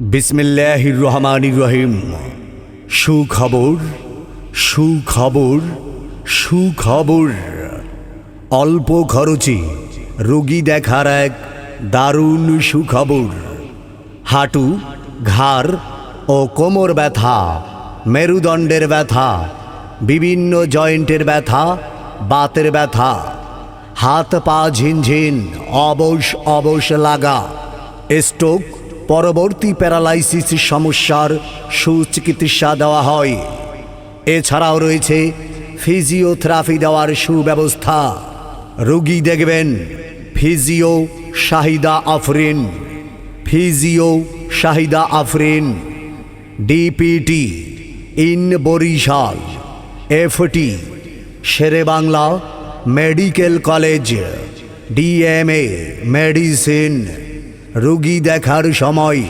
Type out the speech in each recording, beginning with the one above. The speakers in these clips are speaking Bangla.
বিসমিল্লাহির রহমানির রহিম। সুখবর সুখবর সুখবর। অল্প খরচে রোগী দেখার এক দারুণ সুখবর। হাঁটু, ঘাড় ও কোমর ব্যথা, মেরুদণ্ডের ব্যথা, বিভিন্ন জয়েন্টের ব্যথা, বাতের ব্যথা। হাত পা ঝিনঝিন, অবশ অবশ লাগা। স্ট্রোক পরবর্তী প্যারালাইসিস সমস্যার সুচিকিৎসা দেওয়া হয়। এছাড়াও রয়েছে ফিজিওথেরাপি দেওয়ার সুব্যবস্থা। রোগী দেখবেন, physio Shahida Afrin, physio Shahida Afrin, DPT, in Barishal, FT, Shere Bangla medical college, DMA, medicine. রোগী দেখার সময়।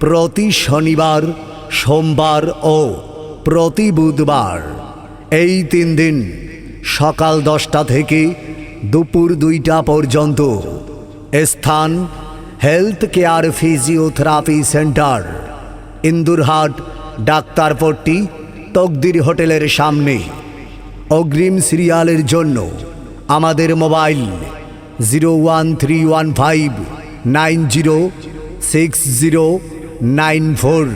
প্রতি শনিবার, সোমবার ও প্রতি বুধবার এই তিন দিন সকাল দশটা থেকে দুপুর দুইটা পর্যন্ত স্থান health care physiotherapy centre Indurhat, Daktarpatti, Takdir হোটেলের সামনে। অগ্রিম সিরিয়ালের জন্য আমাদের mobile zero one three one five nine zero six zero nine four.